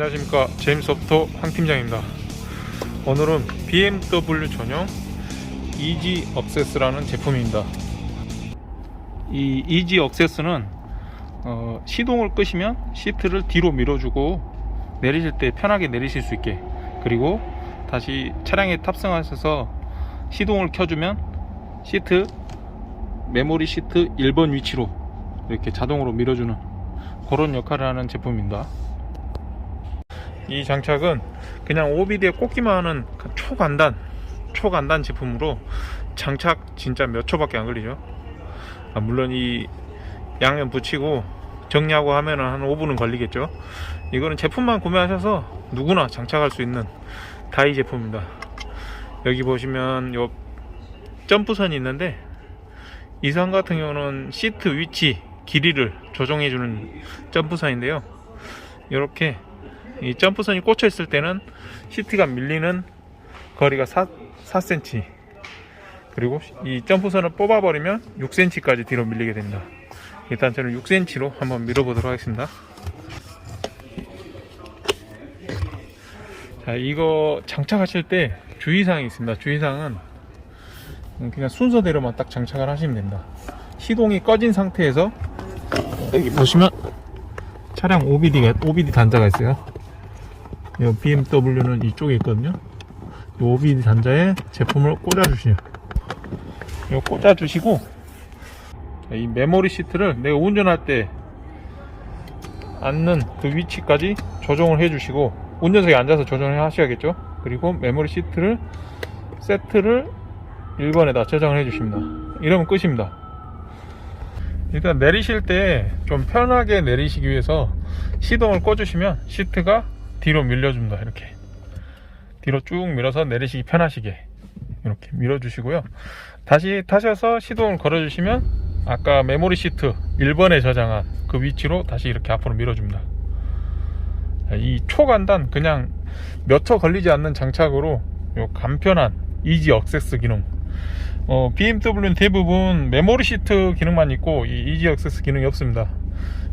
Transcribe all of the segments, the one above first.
안녕하십니까. 제임스소프트 황 팀장입니다. 오늘은 BMW 전용 이지 억세스라는 제품입니다. 이 이지 억세스는 어, 시동을 끄시면 시트를 뒤로 밀어주고 내리실 때 편하게 내리실 수 있게 그리고 다시 차량에 탑승하셔서 시동을 켜주면 시트 메모리 시트 1번 위치로 이렇게 자동으로 밀어주는 그런 역할을 하는 제품입니다 이 장착은 그냥 OBD에 꽂기만 하는 초간단 초간단 제품으로 장착 진짜 몇 초밖에 안 걸리죠. 아, 물론 이 양면 붙이고 정리하고 하면은 한 5분은 걸리겠죠. 이거는 제품만 구매하셔서 누구나 장착할 수 있는 다이 제품입니다. 여기 보시면 요 점프선이 있는데 이 선 같은 경우는 시트 위치 길이를 조정해 주는 점프선인데요. 이렇게 이 점프선이 꽂혀 있을 때는 시트가 밀리는 거리가 4, 4cm 그리고 이 점프선을 뽑아버리면 6cm까지 뒤로 밀리게 됩니다. 일단 저는 6cm로 한번 밀어보도록 하겠습니다. 자 이거 장착하실 때 주의사항이 있습니다. 주의사항은 그냥 순서대로만 딱 장착을 하시면 됩니다. 시동이 꺼진 상태에서 여기 보시면 차량 OBD가 OBD 단자가 있어요. 이 BMW는 이쪽에 있거든요. 이 OBD 단자에 제품을 꽂아주시요 이거 꽂아주시고 이 메모리 시트를 내가 운전할 때 앉는 그 위치까지 조정을 해주시고 운전석에 앉아서 조정을 하셔야겠죠? 그리고 메모리 시트를 세트를 1번에다 저장을 해주십니다. 이러면 끝입니다. 일단 내리실 때 좀 편하게 내리시기 위해서 시동을 꺼주시면 시트가 뒤로 밀려줍니다 이렇게. 뒤로 쭉 밀어서 내리시기 편하시게 이렇게 밀어주시고요. 다시 타셔서 시동을 걸어주시면 아까 메모리 시트 1번에 저장한 그 위치로 다시 이렇게 앞으로 밀어줍니다. 이 초간단 그냥 몇 초 걸리지 않는 장착으로 요 간편한 이지 억세스 기능. 어, BMW는 대부분 메모리 시트 기능만 있고 이 이지 억세스 기능이 없습니다.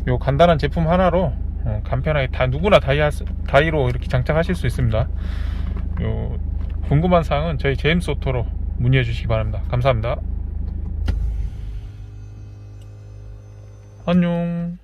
요 간단한 제품 하나로 어, 간편하게 다 누구나 다이 다이로 이렇게 장착하실 수 있습니다. 요 궁금한 사항은 저희 제임스 오토로 문의해 주시기 바랍니다. 감사합니다. 안녕